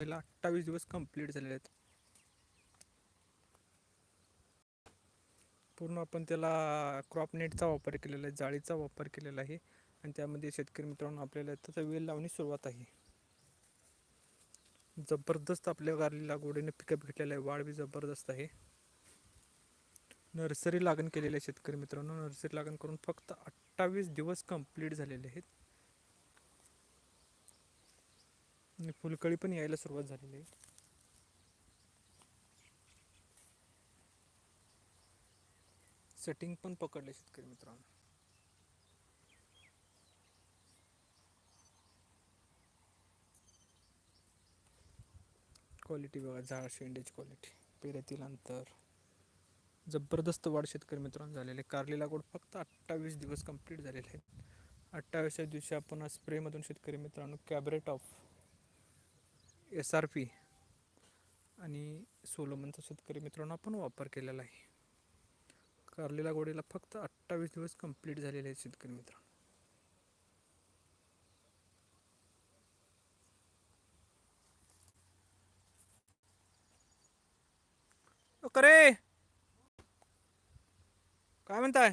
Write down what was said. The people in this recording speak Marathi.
पहिला अठ्ठावीस दिवस कंप्लीट झालेले आहेत. पूर्ण आपण त्याला क्रॉप नेटचा वापर केलेला आहे जाळीचा वापर केलेला आहे. आणि त्यामध्ये शेतकरी मित्रांनो आपल्याला त्याचा वेल लावणी सुरुवात आहे. जबरदस्त आपल्या गारली लागवडीने पिकअप घेतलेला आहे. वाढ बी जबरदस्त आहे. नर्सरी लागण केलेली आहे शेतकरी मित्रांनो. नर्सरी लागण करून फक्त अठ्ठावीस दिवस कंप्लीट झालेले आहेत. आणि फुलकळी पण यायला सुरुवात झालेली आहे. सेटिंग पण पकडले शेतकरी मित्रांनो. क्वालिटी बघा झाड शेंड्याची क्वालिटी पेऱ्यातील अंतर. जबरदस्त वाढ शेतकरी मित्रांनो झालेले कारली लागवड फक्त अठ्ठावीस दिवस कंप्लीट झालेले आहेत अठ्ठावीसच्या दिवशी आपण स्प्रेमधून शेतकरी मित्रांनो कॅबरेट ऑफ एस आर पी आणि सोलोमनचा शेतकरी मित्रांनो आपण वापर केलेला आहे. कारली लागवडीला फक्त अठ्ठावीस दिवस कंप्लीट झालेले आहेत शेतकरी मित्रांनो. करे काय म्हणताय?